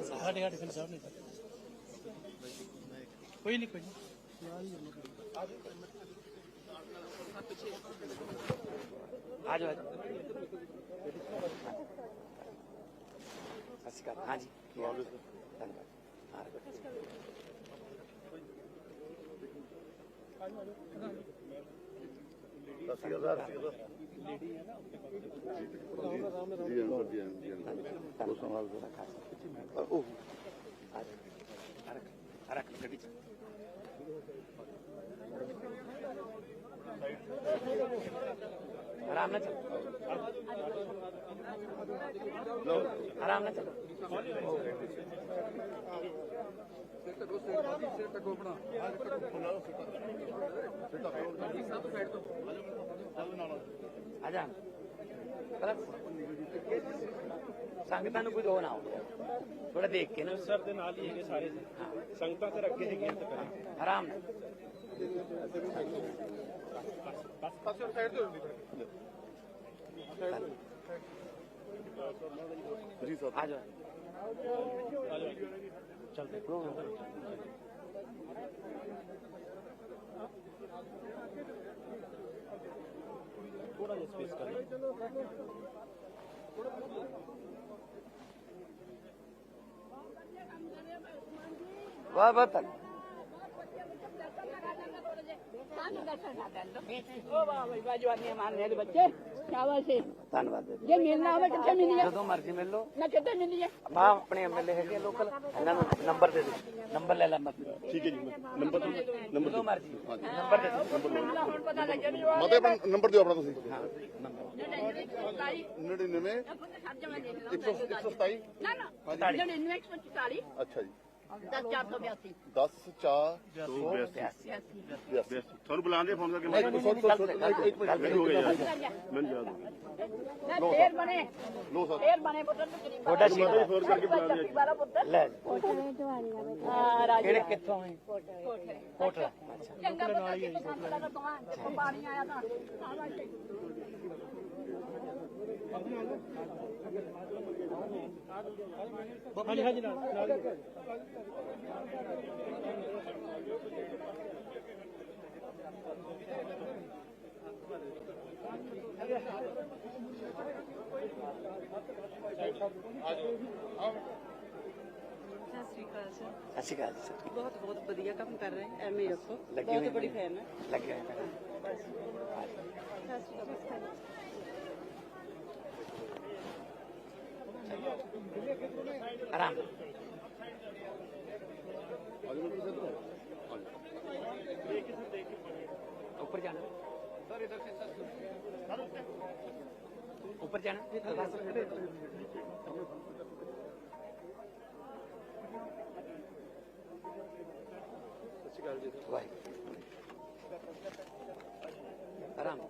ਸਾਡੇ ਸਾਡੇ ਪਿੰਡ ਸਾਹਿਬ ਨਹੀਂ ਕੋਈ ਨਹੀਂ ਕੋਈ ਆ ਜਾਓ ਸਤਿ ਸ਼੍ਰੀ ਅਕਾਲ। ਹਾਂਜੀ। ਧੰਨਵਾਦ। ਆ ਜਾਓ 80000 ਜੀ ਹਾਂ ਜੀ ਹਾਂ ਜੀ ਹਾਂ ਉਹ ਸੰਭਾਲ ਕੇ ਰੱਖਾ ਉਹ ਰੱਖ ਰੱਖ ਗੱਡੀ ਚ ਆਰਾਮ ਨਾਲ ਚੱਲ ਆਰਾਮ ਨਾਲ। ਚਲੋ ਆ ਸੰਗਤਾਂ ਨੂੰ ਕੋਈ ਦੋ ਨਾ ਹੋ ਥੋੜਾ ਦੇਖ ਕੇ ਨਾ ਸਰ ਦੇ ਨਾਲ ਹੀ ਹੈਗੇ ਸਾਰੇ ਸੰਗਤਾਂ ਤੇ ਅੱਗੇ ਹੈਗੀਆਂ ਤੇ ਆਰਾਮ ਨਾਲ ਜੀ ਸਰ ਆ ਜਾਓ ਚੱਲਦੇ ਥੋੜਾ ਜਿਹਾ ਸਪੇਸ ਕਰ ਵਾਹ ਵਾਹ ਤੱਕ ਉਹ ਵਾਹ ਬਈ ਵਾਹ ਜਵਾਨੀਆਂ ਮਾਰਨੇ ਦੇ ਬੱਚੇ ਸ਼ਾਬਾਸ਼ ਏ। ਧੰਨਵਾਦ ਜੇ ਮਿਲਣਾ ਹੋਵੇ ਕਿੱਥੇ ਮਿਲੀਏ ਜਦੋਂ ਮਰਜ਼ੀ ਮਿਲ ਲਓ ਨਾ ਕਿੱਥੇ ਮਿਲੀਏ ਮਾਂ ਆਪਣੇ ਐਮਐਲਏ ਹੈਗੇ ਲੋਕਲ ਇਹਨਾਂ ਨੂੰ ਨੰਬਰ ਦੇ ਦੇ ਨੰਬਰ ਲੈ ਲੈ ਮਤ ਠੀਕ ਹੈ ਜੀ ਨੰਬਰ ਨੰਬਰ ਜਦੋਂ ਮਰਜ਼ੀ। ਨੰਬਰ ਦੇ ਦੇ ਮਿਲਣਾ ਹੁਣ ਪਤਾ ਲੱਗਿਆ ਵੀ ਉਹ ਮਤੇ ਆਪਣਾ ਨੰਬਰ ਦਿਓ ਆਪਣਾ ਤੁਸੀਂ। ਹਾਂ ਨੰਬਰ। 99 127 ਨਾ ਨਾ 99 ਅੱਛਾ ਜੀ। 10482 10 4 82 ਤੁਹਾਨੂੰ ਬੁਲਾਉਂਦੇ ਫੋਨ ਕਰਕੇ ਮਿੰਟ ਇੱਕ ਮਿੰਟ। ਹੋ ਗਿਆ। ਮੈਨੂੰ ਯਾਦ ਹੋ ਗਿਆ। ਨਾ ਫੇਰ ਬਣੇ। ਲੋ ਸਰ ਫੇਰ ਬਣੇ ਪੁੱਤਰ ਨੂੰ ਗਰੀਬ ਤੁਹਾਡਾ ਸ਼ੀਟ ਫੋਨ ਕਰਕੇ ਬੁਲਾਉਂਦੇ ਬਾਰਾ ਪੁੱਤਰ ਲੈ। ਕਿਹੜੇ ਕਿੱਥੋਂ ਹੈ ਕੋਟਲਾ ਚੰਗਾ ਪਤਾ ਕਿ ਪਸੰਦ ਦਾ ਤਾਂ ਪਾਣੀ ਆਇਆ ਤਾਂ ਸ਼ਾਬਾਸ਼ ਏ। ਹਾਂਜੀ ਹਾਂਜੀ ਨਾਲ ਨਾਲ ਹੀ। ਸਤਿ ਸ਼੍ਰੀ ਅਕਾਲ ਸਰ ਸਤਿ ਸ਼੍ਰੀ ਅਕਾਲ ਜੀ ਸਰ ਬਹੁਤ ਬਹੁਤ ਵਧੀਆ ਕੰਮ ਕਰ ਰਹੇ ਹੈ ਐਵੇਂ ਰੱਖੋ ਲੱਗੇ ਹੋਏ ਬਹੁਤ ਬੜੀ ਨੇ। ਫੈਨ ਹੈ ਲੱਗੇ ਹੋਏ ਨੇ। ਸਤਿ ਸ਼੍ਰੀ ਅਕਾਲ आराम ऊपर जाना ऊपर जाना आराम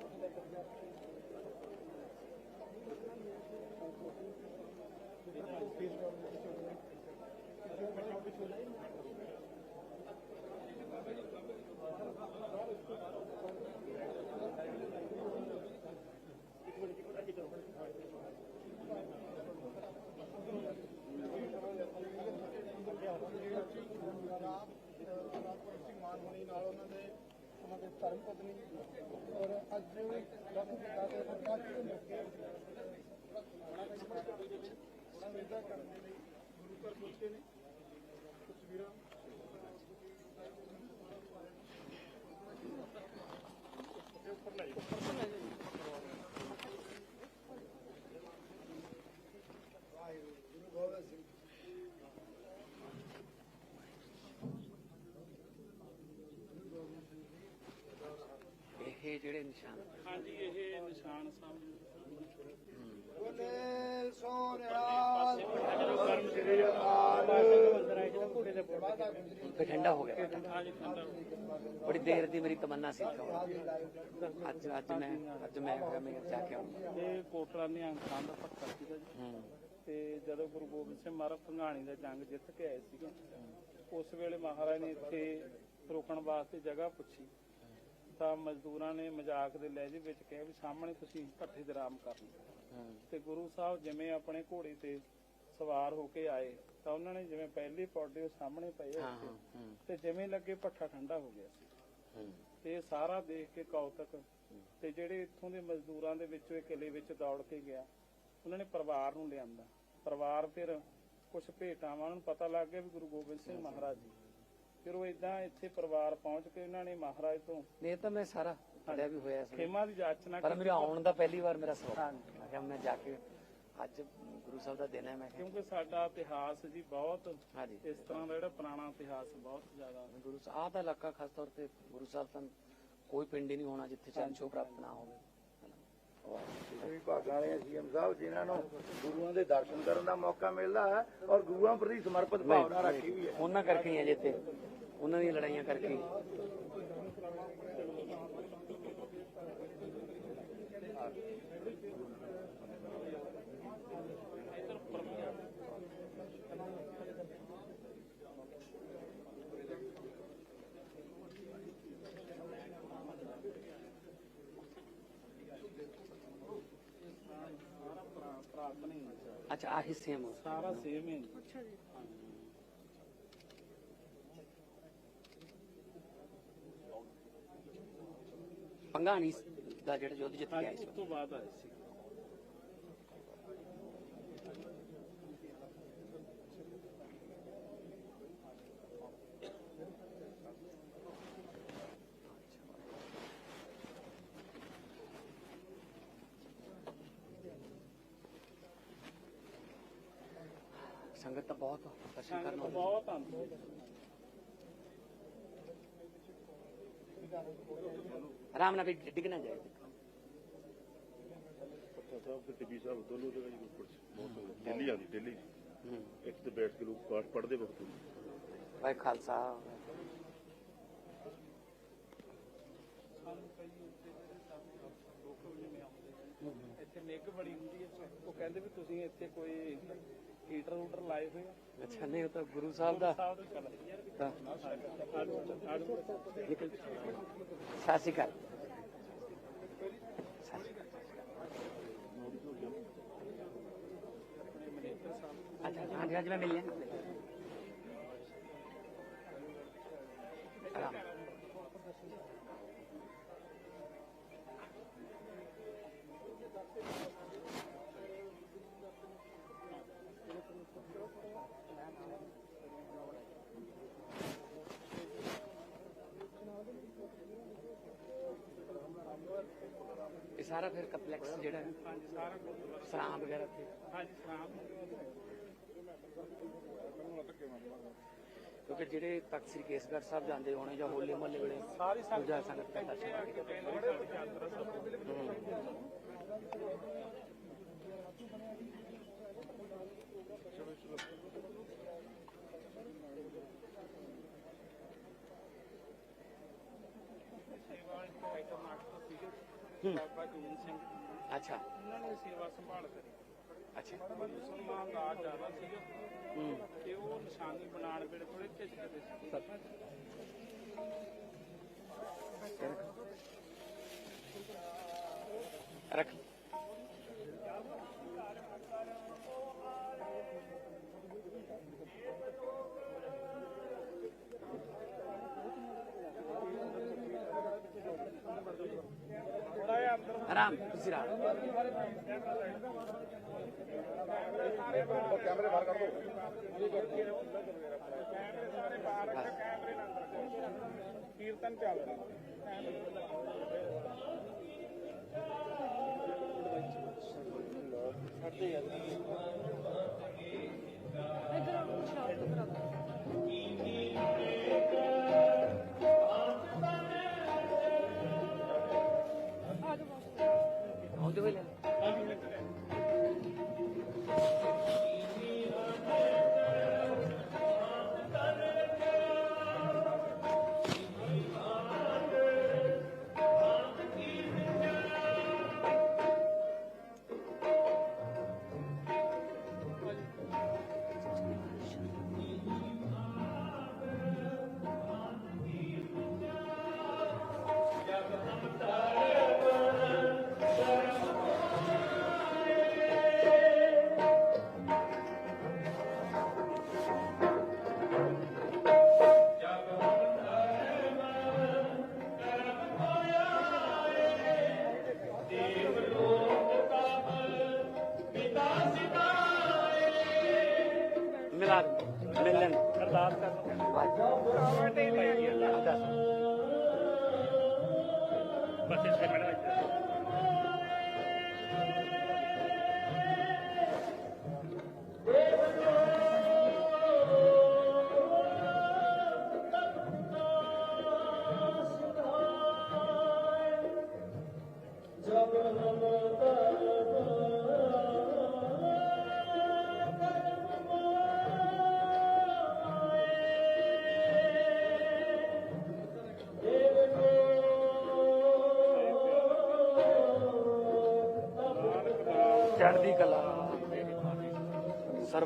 ਸਿੱਧਾ ਕਰਨ ਦੇ ਲਈ ਗੁਰੂ ਘਰ ਪਹੁੰਚੇ ਨੇ। ਤਸਵੀਰਾਂ। ਉੱਪਰ ਲੈ ਉੱਪਰ ਲੈ ਵਾਹਿਗੁਰੂ ਗੁਰੂ ਗੋਬਿੰਦ ਸਿੰਘ ਇਹ ਜਿਹੜੇ ਨਿਸ਼ਾਨ ਹਾਂਜੀ ਇਹ ਨਿਸ਼ਾਨ ਸਾਹਿਬ ਫਿਰ ਠੰਡਾ ਹੋ ਗਿਆ। ਬੜੀ ਦੇਰ ਦੀ ਮੇਰੀ ਤਮੰਨਾ ਸੀ। ਅੱਜ ਅੱਜ ਮੈਂ ਅੱਜ ਮੈਂ ਹੋਇਆ ਮੈਂ ਜਾ ਕੇ ਆਉਂਗਾ ਇਹ ਕੋਟਲਾ ਨਿਹੰਗ ਖਾਨ ਦਾ ਪੱਕਾ ਸੀਗਾ ਜੀ। ਤੇ ਜਦੋਂ ਗੁਰੂ ਗੋਬਿੰਦ ਸਿੰਘ ਮਹਾਰਾਜ ਭੰਗਾਣੀ ਦਾ ਜੰਗ ਜਿੱਤ ਕੇ ਆਏ ਸੀਗੇ ਉਸ ਵੇਲੇ ਮਹਾਰਾਜ ਨੇ ਇੱਥੇ ਰੁਕਣ ਵਾਸਤੇ ਜਗ੍ਹਾ ਪੁੱਛੀ। ਤਾਂ ਮਜ਼ਦੂਰਾਂ ਨੇ ਮਜ਼ਾਕ ਦੇ ਲਹਿਜੇ ਵਿੱਚ ਕਿਹਾ ਵੀ ਸਾਹਮਣੇ ਤੁਸੀਂ ਭੱਠੇ ਤੇ ਆਰਾਮ ਕਰ ਲਓ ਤੇ ਗੁਰੂ ਸਾਹਿਬ ਜਿਵੇਂ ਆਪਣੇ ਘੋੜੇ ਤੇ ਸਵਾਰ ਹੋ ਕੇ ਆਏ ਤਾਂ ਉਹਨਾਂ ਨੇ ਜਿਵੇਂ ਪਹਿਲੀ ਪੌੜੀ ਉਹ ਸਾਹਮਣੇ ਪਏ ਉੱਥੇ, ਤੇ ਜਿਵੇਂ ਲੱਗੇ ਪੱਠਾ ਠੰਡਾ ਹੋ ਗਿਆ ਸੀ। ਤੇ ਸਾਰਾ ਦੇਖ ਕੇ ਕੌਤਕ ਤੇ ਜਿਹੜੇ ਇੱਥੋਂ ਦੇ ਮਜ਼ਦੂਰਾਂ ਦੇ ਵਿੱਚੋਂ ਇਹ ਕਿਲੇ ਵਿੱਚ ਦੌੜ ਕੇ ਗਿਆ ਉਹਨਾਂ ਨੇ ਪਰਿਵਾਰ ਨੂੰ ਲਿਆਂਦਾ। ਪਰਿਵਾਰ ਫਿਰ ਕੁਝ ਭੇਟਾਵਾਂ ਉਹਨਾਂ ਨੂੰ ਪਤਾ ਲੱਗ ਗਿਆ ਵੀ ਗੁਰੂ ਗੋਬਿੰਦ ਸਿੰਘ ਮਹਾਰਾਜ ਜੀ। ਫਿਰ ਉਹ ਇਦਾਂ ਇੱਥੇ ਪਰਿਵਾਰ ਪਹੁੰਚ ਕੇ ਉਹਨਾਂ ਨੇ ਮਹਾਰਾਜ ਤੋਂ ਇਹ ਤਾਂ ਮੈਂ ਸਾਰਾ ਪੜਿਆ ਵੀ ਹੋਇਆ ਸੀ। ਖੇਮਾ ਦੀ ਜਾਚਨਾ ਪਰ ਮੇਰੇ ਆਉਣ ਦਾ ਪਹਿਲੀ ਵਾਰ ਮੇਰਾ ਸਵਾਲ। ਮੈਂ ਜਾ ਕੇ ਅੱਜ ਗੁਰੂ ਸਾਹਿਬ ਦਾ ਦਿਨ ਹੈ ਮੈਂ ਕਿਹਾ। ਕਿਉਂਕਿ ਸਾਡਾ ਇਤਿਹਾਸ ਜੀ ਬਹੁਤ ਹਾਂਜੀ। ਇਸ ਤਰ੍ਹਾਂ ਦਾ ਜਿਹੜਾ ਪੁਰਾਣਾ ਇਤਿਹਾਸ ਬਹੁਤ ਜ਼ਿਆਦਾ। ਗੁਰੂ ਸਾਹਿਬ ਆਹ ਤਾਂ ਇਲਾਕਾ ਖਾਸ ਤੌਰ ਤੇ ਗੁਰੂ ਸਾਹਿਬ ਤਾਂ ਕੋਈ ਪਿੰਡ ਹੀ ਨਹੀਂ ਹੋਣਾ ਜਿੱਥੇ ਚਰਨ ਛੋਹ ਪ੍ਰਾਪਤ ਨਾ ਹੋਵੇ। ਵੀ ਭਾਗਾਂ ਵਾਲੇ ਸੀਐਮ ਸਾਹਿਬ ਜਿਨ੍ਹਾਂ ਨੂੰ ਗੁਰੂਆਂ ਦੇ ਦਰਸ਼ਨ ਕਰਨ ਦਾ ਮੌਕਾ ਮਿਲਦਾ ਹੈ ਔਰ ਗੁਰੂਆਂ ਪ੍ਰਤੀ ਸਮਰਪਿਤ ਭਾਵਨਾ ਰੱਖੀ ਵੀ ਹੈ। ਉਹਨਾਂ ਕਰਕੇ ਹੀ ਹੈ ਜਿੱਤੇ ਉਹਨਾਂ ਦੀਆਂ ਲੜਾਈਆਂ ਕਰਕੇ ਹੀ। ਪ੍ਰਾਪਤ ਨਹੀਂ ਅੱਛਾ ਆਹੀ ਸੇਮ ਸਾਰਾ ਸੇਮ ਹੀ ਪੰਗਾਣੀ ਦਾ ਜਿਹੜਾ ਯੁੱਧ ਜਿੱਤ ਕੇ ਆਏ ਹਾਂਜੀ ਸੀ ਉਸ ਤੋਂ ਬਾਅਦ ਆਏ ਸੀ। ਸੰਗਤ ਤਾਂ ਬਹੁਤ ਦਰਸ਼ਨ ਕਰਨ ਆਉਂਦੀ ਬਹੁਤ ਆਉਂਦੀ ਹੈ ਆਰਾਮ ਨਾਲ ਵੀ ਡਿੱਗ ਨਾ ਜਾਏ। ਪੱਟਾ ਸਾਹਿਬ ਤੇ ਟਿੱਬੀ ਸਾਹਿਬ ਦੋਨੋਂ ਜਗ੍ਹਾ ਜੀ ਉੱਪਰ ਬਹੁਤ ਦਿੱਲੀ ਆਂਦੀ ਦਿੱਲੀ ਹੂੰ। ਇੱਕ ਤੇ ਬੈਠ ਕੇ ਲੋਕ ਪਾਠ ਪੜ੍ਹਦੇ ਵਕਤ ਭਾਈ ਖਾਲਸਾ। ਸਾਨੂੰ ਕਈ ਉੱਥੇ ਜਿਹੜੇ ਸਾਡੇ ਲੋਕ ਜਿਵੇਂ ਆਉਂਦੇ ਇੱਥੇ ਨਿੱਘ ਬੜੀ ਹੁੰਦੀ ਹੈ ਉਹ ਕਹਿੰਦੇ ਵੀ ਤੁਸੀਂ ਇੱਥੇ ਕੋਈ ਹੀਟਰ ਹੂਟਰ ਲਾਏ ਹੋਏ ਆ। ਅੱਛਾ ਨਹੀਂ ਉਹ ਤਾਂ ਗੁਰੂ ਸਾਹਿਬ ਦਾ। ਸਾਹਿਬ ਦੇ ਚੱਲ ਤਾਂ ਆੜੂ ਆੜੂ ਨਿਕਲ ਸਤਿ ਸ਼੍ਰੀ ਅਕਾਲ ਸਤਿ ਸ਼੍ਰੀ ਅਕਾਲ। ਅੱਛਾ ਹਾਂਜੀ ਹਾਂਜੀ ਮੈਂ ਮਿਲ ਸਾਰਾ ਫਿਰ ਕੰਪਲੈਕਸ ਜਿਹੜਾ ਸਾਰਾ ਵਗੈਰਾ ਤੇ। ਕਿਉਂਕਿ ਜਿਹੜੇ ਤਖਤ ਸ੍ਰੀ ਕੇਸਗੜ੍ਹ ਸਾਹਿਬ ਜਾਂਦੇ ਹੋਣੇ ਜਾਂ ਹੋਲੇ ਮਹੱਲੇ ਵੇਲੇ ਸਾਰੀ ਸੰਗਤ ਦਾ ਦਰਸ਼ਨ ਸਾਡੀ ਯਾਤਰਾ ਸਫਲ ਸੇਵਾ ਵਾਲੇ ਕਰਨਾਟਕ ਤੋਂ ਸੀਗੇ ਬਾਬਾ ਜੀਵਨ ਸਿੰਘ। ਅੱਛਾ। ਉਹਨਾਂ ਨੇ ਸੇਵਾ ਸੰਭਾਲ ਕਰੀ। ਅੱਛਾ। ਮੁਸਲਮਾਨ ਰਾਜ ਜ਼ਿਆਦਾ ਸੀਗਾ। ਤੇ ਉਹ ਨਿਸ਼ਾਨੀ ਬਣਾਉਣ ਵੇਲੇ ਥੋੜੇ ਝਿਜਕਦੇ ਸੀ। ਰੱਖ। ਥੋੜਾ ਜਿਹਾ ਅੰਦਰ ਆਰਾਮ ਤੁਸੀਂ ਆਰਾਮ ਕੀਰਤਨ ਚੱਲ ਰਿਹਾ ਆਉਂਦੇ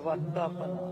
ਸਰਵੱਤਾ ਪਨਾ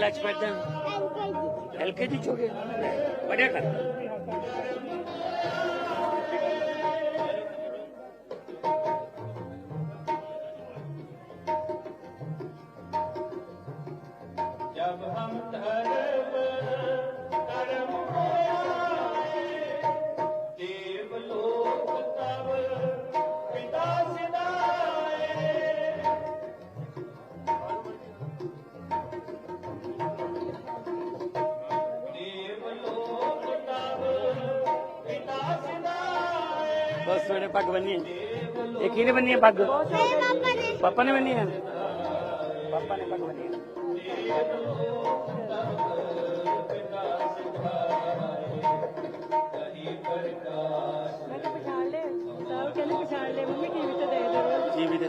ક્લાસ માં એલકેજી છો કે પડ્યા ખરા जब हम धर्म धर्म ਪੱਗ ਬੰਨੀ ਇਹ ਕਿਹਨੇ ਬੰਨੀ ਪੱਗ? ਪਾਪਾ ਨੇ ਬੰਨੀ ਪਾਪਾ ਨੇ ਪੱਗ ਬੰਨੀ ਮੈਂ ਤਾਂ ਪਛਾਣ ਲੈ। ਪਛਾਣ ਲੈ। ਮੰਮੀ ਟੀਵੀ ਦੇ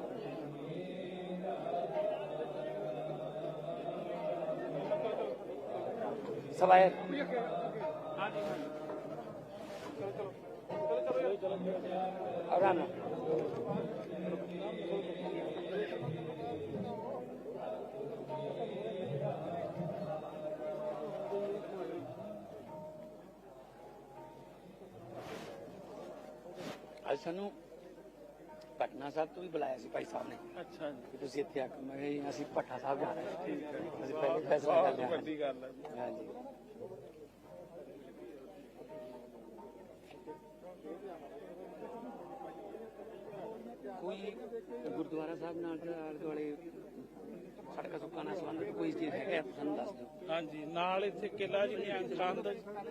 ਹਿੱਸਾ ਲਾਇਆ ਆਰਾਮ ਸਾਨੂੰ ਪਟਨਾ ਸਾਹਿਬ ਤੋਂ ਵੀ ਬੁਲਾਇਆ ਸੀ ਭਾਈ ਸਾਹਿਬ ਨੇ। ਅੱਛਾ ਜੀ। ਕਿ ਤੁਸੀਂ ਇੱਥੇ ਆ ਕੇ ਮੈਂ ਕਿਹਾ ਜੀ ਅਸੀਂ ਭੱਠਾ ਸਾਹਿਬ ਜਾਣਾ ਹੈ। ਅਸੀਂ ਪਹਿਲੇ ਫੈਸਲਾ ਕਰ ਲਿਆ। ਵੱਡੀ ਗੱਲ ਹੈ ਹਾਂਜੀ। ਕੋਈ ਗੁਰਦੁਆਰਾ ਸਾਹਿਬ ਨਾਲ ਜਾਂ ਆਲੇ ਦੁਆਲੇ ਸੜਕਾਂ ਸੁੱਕਾਂ ਨਾਲ ਸੰਬੰਧਿਤ ਕੋਈ ਚੀਜ਼ ਹੈਗਾ ਤਾਂ ਸਾਨੂੰ ਦੱਸ ਦਿਓ। ਹਾਂਜੀ ਨਾਲ ਇੱਥੇ ਕਿਲਾ ਜੀ ਨਿਹੰਗ ਕੰਧ।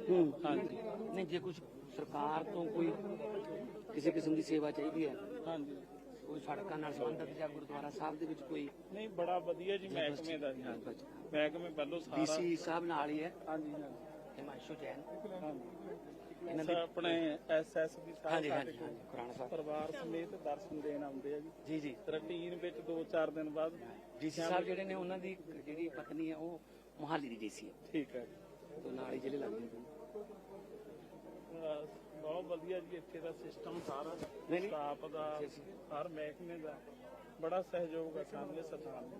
ਹੂੰ। ਹਾਂਜੀ। ਨਹੀਂ ਜੇ ਕੁਝ ਸਰਕਾਰ ਤੋਂ ਕੋਈ ਕਿਸੇ ਕਿਸਮ ਦੀ ਸੇਵਾ ਚਾਹੀਦੀ ਹੈ ਹਾਂਜੀ। ਕੋਈ ਸੜਕਾਂ ਨਾਲ ਸੰਬੰਧਿਤ ਜਾਂ ਗੁਰਦੁਆਰਾ ਸਾਹਿਬ ਦੇ ਵਿੱਚ ਕੋਈ ਨਹੀਂ ਬੜਾ ਵਧੀਆ ਜੀ ਮਹਿਕਮੇ ਦਾ ਜੀ। ਮਹਿਕਮੇ ਵੱਲੋਂ ਸਾਰਾ ਡੀਸੀ ਸਾਹਿਬ ਨਾਲ ਹੀ ਹੈ। ਹਾਂਜੀ ਹਾਂਜੀ। ਹਿਮਾਂਸ਼ੂ ਜੈਨ। ਇਹਨਾਂ ਦੇ ਆਪਣੇ ਐਸਐਸਬੀ ਸਾਹਿਬ ਸਾਡੇ ਕੋਲ। ਖੁਰਾਣਾ ਸਾਹਿਬ। ਪਰਿਵਾਰ ਸਮੇਤ ਦਰਸ਼ਨ ਦੇਣ ਆਉਂਦੇ ਆ ਜੀ। ਜੀ ਜੀ। ਰੁਟੀਨ ਵਿੱਚ 2-4 ਦਿਨ ਬਾਅਦ ਡੀਸੀ ਸਾਹਿਬ ਜਿਹੜੇ ਨੇ ਉਹਨਾਂ ਦੀ ਜਿਹੜੀ ਪਤਨੀ ਹੈ ਉਹ ਮੋਹਾਲੀ ਦੀ ਡੀਸੀ ਹੈ। ਠੀਕ ਹੈ। ਤੋਂ ਨਾਲ ਹੀ ਜ਼ਿਲ੍ਹੇ ਲੱਗਦੇ ਨੇ। ਬਹੁਤ ਵਧੀਆ ਜੀ ਇੱਥੇ ਦਾ ਸਿਸਟਮ ਸਾਰਾ। ਨਹੀਂ। ਸਟਾਫ ਦਾ, ਹਰ ਮਹਿਕਮੇ ਦਾ ਬੜਾ ਸਹਿਯੋਗ ਹੈ ਸਾਨੂੰ ਸਰਕਾਰ ਦਾ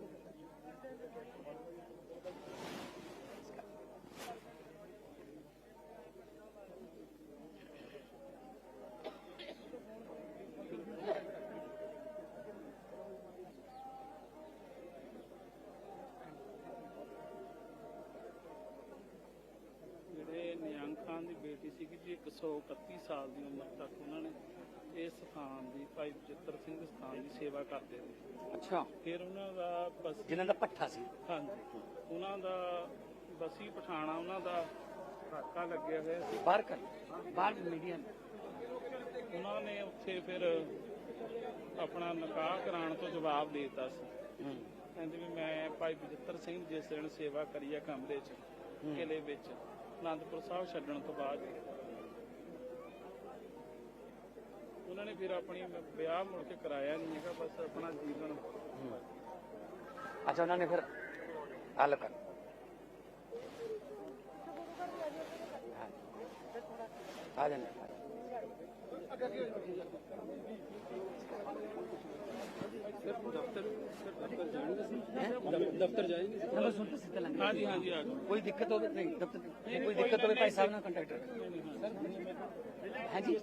ਜਿਹੜੇ ਨਿਹੰਗ ਖਾਨ ਦੀ ਬੇਟੀ ਸੀਗੀ ਜੀ 131 ਸਾਲ ਦੀ ਉਮਰ ਤੱਕ ਉਹਨਾਂ ਨੇ ਇਸ ਸਥਾਨ ਦੀ ਭਾਈ ਬਚਿੱਤਰ ਸਿੰਘ ਸਥਾਨ ਦੀ ਸੇਵਾ ਕਰਦੇ ਰਹੇ ਅੱਛਾ। ਫਿਰ ਉਹਨਾਂ ਦਾ ਬਸ ਜਿਨ੍ਹਾਂ ਦਾ ਪੱਠਾ ਸੀ। ਹਾਂਜੀ। ਉਹਨਾਂ ਦਾ ਬਸੀ ਪਠਾਣਾ ਉਹਨਾਂ ਦਾ ਖਾਕਾ ਲੱਗਿਆ ਹੋਇਆ ਸੀ। ਬਾਹਰ ਕਰ। ਬਾਹਰ ਮੀਡੀਆ ਉਹਨਾਂ ਨੇ ਉੱਥੇ ਫਿਰ ਆਪਣਾ ਨਿਕਾਹ ਕਰਾਉਣ ਤੋਂ ਜਵਾਬ ਦੇ ਦਿੱਤਾ ਸੀ। ਕਹਿੰਦੇ ਵੀ ਮੈਂ ਭਾਈ ਬਚਿੱਤਰ ਸਿੰਘ ਜਿਸ ਦਿਨ ਸੇਵਾ ਕਰੀ ਆ ਕਮਰੇ 'ਚ ਕਿਲੇ ਵਿੱਚ ਆਨੰਦਪੁਰ ਸਾਹਿਬ ਛੱਡਣ ਤੋਂ ਬਾਅਦ। ਉਹਨਾਂ ਨੇ ਫਿਰ ਆਪਣੀ ਵਿਆਹ ਮੁੜ ਕੇ ਕਰਾਇਆ ਨਹੀਂ ਹੈਗਾ ਬਸ ਆਪਣਾ ਜੀਵਨ ਅੱਛਾ ਉਹਨਾਂ ਨੇ ਫਿਰ ਹੱਲ ਕਰ ਆ ਜਾਣਾ ਦਫ਼ਤਰ ਜਾਏंगे ਨੰਬਰ ਸੁਣ ਕੇ ਸਿੱਧਾ ਲੰਘ ਹਾਂਜੀ ਹਾਂਜੀ ਆ ਜਾਓ ਕੋਈ ਦਿੱਕਤ ਹੋਵੇ ਨਹੀਂ ਦਫ਼ਤਰ ਨਹੀਂ ਕੋਈ ਦਿੱਕਤ ਹੋਵੇ ਭਾਈ ਸਾਹਿਬ ਨਾਲ ਕੰਟੈਕਟ ਕਰੋ ਹਾਂਜੀ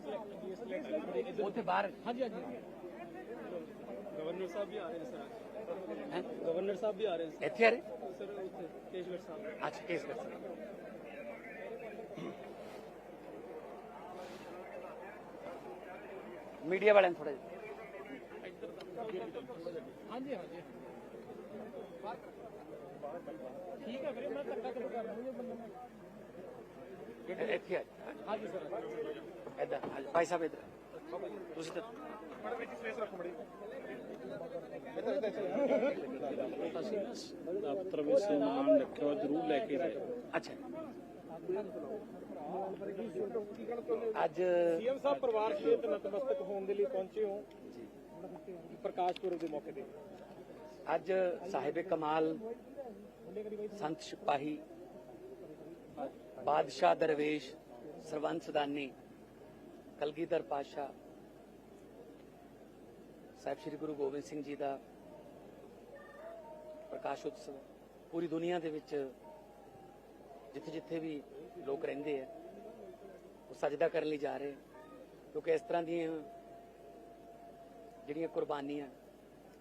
ਉੱਥੇ ਬਾਹਰ ਹਾਂਜੀ ਹਾਂਜੀ ਗਵਰਨਰ ਸਾਹਿਬ ਵੀ ਆ ਰਹੇ ਨੇ ਸਰ ਹੈਂ? ਗਵਰਨਰ ਸਾਹਿਬ ਵੀ ਆ ਰਹੇ ਨੇ ਇੱਥੇ ਆ ਰਹੇ ਸਰ ਉੱਥੇ ਕੇਸ਼ਗੜ ਸਾਹਿਬ ਅੱਛਾ ਕੇਸ ਕਰ ਸਕਦੇ ਮੀਡੀਆ ਵਾਲਿਆਂ ਨੂੰ ਥੋੜਾ ਜਿਹਾ ਹਾਂਜੀ ਹਾਂਜੀ ਠੀਕ ਹੈ ਵੀਰੇ ਮੈਂ ਧੱਕਾ ਕਿਉਂ ਕਰ ਦੂੰਗਾ ਬੰਦਾ ਇ- ਇੱਧਰ। ਭਾਈ ਸਾਹਿਬ ਇੱਧਰ ਤੁਸੀਂ ਤਾਂ ਅਸੀਂ ਨਾ ਦਫ਼ਤਰ ਵਿੱਚ ਸਮਾਨ ਰੱਖਿਆ ਹੋਇਆ ਜ਼ਰੂਰ ਲੈ ਕੇ ਜਾਇਓ ਅੱਛਾ ਅੱਜ ਸੀਐਮ ਸਾਹਿਬ ਪਰਿਵਾਰ ਸਮੇਤ ਨਤਮਸਤਕ ਹੋਣ ਦੇ ਲਈ ਪਹੁੰਚੇ ਹੋ ਪ੍ਰਕਾਸ਼ ਪੁਰਬ ਦੇ ਮੌਕੇ ਤੇ ਅੱਜ ਸਾਹਿਬ ਕਮਾਲ ਸੰਤ ਸਿਪਾਹੀ ਬਾਦਸ਼ਾਹ ਦਰਵੇਸ਼ ਸਰਵੰਤ ਸਦਾਨੀ ਕਲਗੀਧਰ ਪਾਸ਼ਾ ਸਾਹਿਬ ਸ੍ਰੀ ਗੁਰੂ ਗੋਬਿੰਦ ਸਿੰਘ ਜੀ ਦਾ ਪ੍ਰਕਾਸ਼ ਉਤਸਵ ਪੂਰੀ ਦੁਨੀਆ ਦੇ ਵਿੱਚ ਜਿੱਥੇ ਜਿੱਥੇ ਵੀ ਲੋਕ ਰਹਿੰਦੇ ਆ, ਉਹ ਸਜਦਾ ਕਰਨ ਲਈ ਜਾ ਰਹੇ ਕਿਉਂਕਿ ਇਸ ਤਰ੍ਹਾਂ ਦੀਆਂ ਜਿਹੜੀਆਂ ਕੁਰਬਾਨੀਆਂ,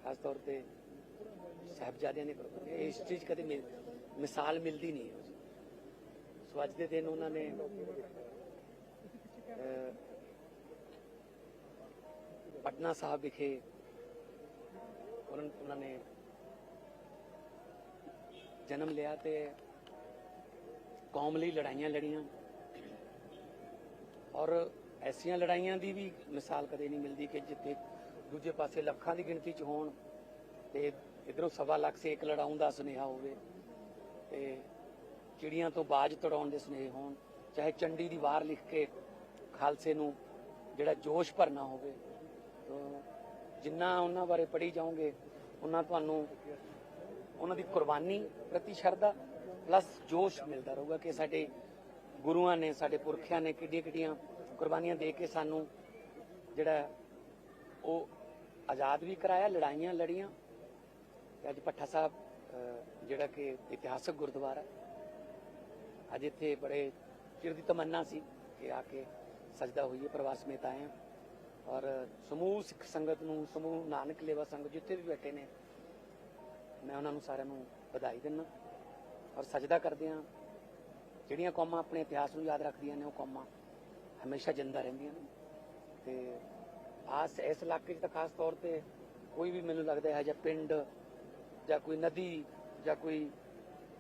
ਖਾਸ ਤੌਰ ਤੇ ਸਾਹਿਬਜ਼ਾਦਿਆਂ ਨੇ ਕੁਰਬਾਨੀਆਂ ਇਸ ਚੀਜ਼ ਕਦੇ ਮਿਲ ਮਿਸਾਲ ਮਿਲਦੀ ਨਹੀਂ ਸੋ ਅੱਜ ਦੇ ਦਿਨ ਉਹਨਾਂ ਨੇ ਪਟਨਾ ਸਾਹਿਬ ਵਿਖੇ ਉਹਨਾਂ ਨੇ ਜਨਮ ਲਿਆ ਤੇ ਕੌਮ ਲਈ ਲੜਾਈਆਂ ਲੜੀਆਂ। ਔਰ ਐਸੀਆਂ ਲੜਾਈਆਂ ਦੀ ਵੀ ਮਿਸਾਲ ਕਦੇ ਨਹੀਂ ਮਿਲਦੀ ਕਿ ਜਿੱਥੇ ਦੂਜੇ ਪਾਸੇ ਲੱਖਾਂ ਦੀ ਗਿਣਤੀ 'ਚ ਹੋਣ ਤੇ ਇਧਰੋਂ ਸਵਾ ਲੱਖ ਸੇ ਇੱਕ ਲੜਾਉਣ ਦਾ ਸੁਨੇਹਾ ਹੋਵੇ ਤੇ ਚਿੜੀਆਂ ਤੋਂ ਬਾਜ ਤੜਾਉਣ ਦੇ ਸੁਨੇਹੇ ਹੋਣ, ਚਾਹੇ ਚੰਡੀ ਦੀ ਵਾਰ ਲਿਖ ਕੇ ਖਾਲਸੇ ਨੂੰ ਜਿਹੜਾ ਜੋਸ਼ ਭਰਨਾ ਹੋਵੇ। ਜਿੰਨਾ ਉਹਨਾਂ ਬਾਰੇ ਪੜ੍ਹੀ ਜਾਓਗੇ, ਉਹਨਾਂ ਤੁਹਾਨੂੰ ਉਹਨਾਂ ਦੀ ਕੁਰਬਾਨੀ ਪ੍ਰਤੀ ਸ਼ਰਧਾ ਪਲੱਸ ਜੋਸ਼ ਮਿਲਦਾ ਰਹੂਗਾ ਕਿ ਸਾਡੇ ਗੁਰੂਆਂ ਨੇ, ਸਾਡੇ ਪੁਰਖਿਆਂ ਨੇ ਕਿੱਡੀਆਂ ਕਿੱਡੀਆਂ ਕੁਰਬਾਨੀਆਂ ਦੇ ਕੇ ਸਾਨੂੰ ਜਿਹੜਾ ਉਹ ਆਜ਼ਾਦ ਵੀ ਕਰਾਇਆ, ਲੜਾਈਆਂ ਲੜੀਆਂ। ਤੇ ਅੱਜ ਪੱਠਾ ਸਾਹਿਬ ਜਿਹੜਾ ਕਿ ਇਤਿਹਾਸਕ ਗੁਰਦੁਆਰਾ ਅੱਜ ਇੱਥੇ ਬੜੇ ਚਿਰ ਦੀ ਤਮੰਨਾ ਸੀ ਕਿ ਆ ਕੇ ਸਜਦਾ ਹੋਈਏ, ਪ੍ਰਵਾਸ ਸਮੇਤ ਆਏ ਹਾਂ। ਔਰ ਸਮੂਹ ਸਿੱਖ ਸੰਗਤ ਨੂੰ ਸਮੂਹ ਨਾਨਕ ਲੇਵਾ ਸੰਗਤ ਜਿੱਥੇ ਵੀ ਬੈਠੇ ਨੇ ਮੈਂ ਉਹਨਾਂ ਨੂੰ ਸਾਰਿਆਂ ਨੂੰ ਵਧਾਈ ਦਿੰਦਾ ਔਰ ਸਜਦਾ ਕਰਦੇ ਹਾਂ। ਜਿਹੜੀਆਂ ਕੌਮਾਂ ਆਪਣੇ ਇਤਿਹਾਸ ਨੂੰ ਯਾਦ ਰੱਖਦੀਆਂ ਨੇ ਉਹ ਕੌਮਾਂ ਹਮੇਸ਼ਾ ਜਿੰਦਾ ਰਹਿੰਦੀਆਂ ਨੇ। ਤੇ ਆਸ ਇਸ ਇਲਾਕੇ 'ਚ ਤਾਂ ਖਾਸ ਤੌਰ ਤੇ ਕੋਈ ਵੀ ਮੈਨੂੰ ਲੱਗਦਾ ਹੈ ਜਿਹਾ ਪਿੰਡ ਜਾਂ ਕੋਈ ਨਦੀ ਜਾਂ ਕੋਈ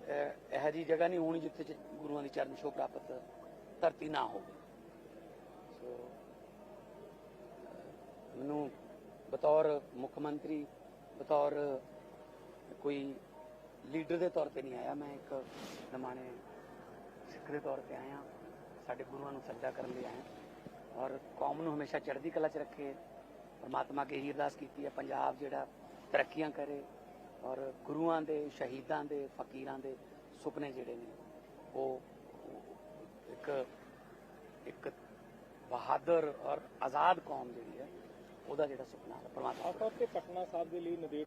ਅਹ, ਇਹੋ ਜਿਹੀ ਜਗ੍ਹਾ ਨਹੀਂ ਹੋਣੀ ਜਿੱਥੇ ਚ ਗੁਰੂਆਂ ਦੀ ਚਰਨ ਛੋਹ ਪ੍ਰਾਪਤ ਧਰਤੀ ਨਾ ਹੋਵੇ। ਸੋ ਮੈਨੂੰ ਬਤੌਰ ਮੁੱਖ ਮੰਤਰੀ, ਬਤੌਰ ਕੋਈ ਲੀਡਰ ਦੇ ਤੌਰ ਤੇ ਨਹੀਂ ਆਇਆ। ਮੈਂ ਇੱਕ ਨਮਾਣੇ ਸਿੱਖ ਦੇ ਤੌਰ ਤੇ ਆਇਆ। ਸਾਡੇ ਗੁਰੂਆਂ ਨੂੰ ਸੱਜਾ ਕਰਨ ਲਈ ਆਇਆ। ਔਰ ਕੌਮ ਨੂੰ ਹਮੇਸ਼ਾ ਚੜ੍ਹਦੀ ਕਲਾ 'ਚ ਰੱਖੇ। ਪਰਮਾਤਮਾ ਕੇ ਹੀ ਅਰਦਾਸ ਕੀਤੀ ਹੈ। ਪੰਜਾਬ ਜਿਹੜਾ ਤਰੱਕੀਆਂ ਕਰੇ ਔਰ ਗੁਰੂਆਂ ਦੇ, ਸ਼ਹੀਦਾਂ ਦੇ, ਫਕੀਰਾਂ ਦੇ ਸੁਪਨੇ ਜਿਹੜੇ ਨੇ, ਉਹ ਇੱਕ ਇੱਕ ਬਹਾਦਰ ਔਰ ਆਜ਼ਾਦ ਕੌਮ ਜਿਹੜੀ ਹੈ ਉਹਦਾ ਜਿਹੜਾ ਸੁਪਨਾ ਹੈ ਪਰਮਾਤਮਾ ਖਾਸ ਤੌਰ ਤੇ ਪਟਨਾ ਸਾਹਿਬ ਦੇ ਲਈ ਨਦੀਪ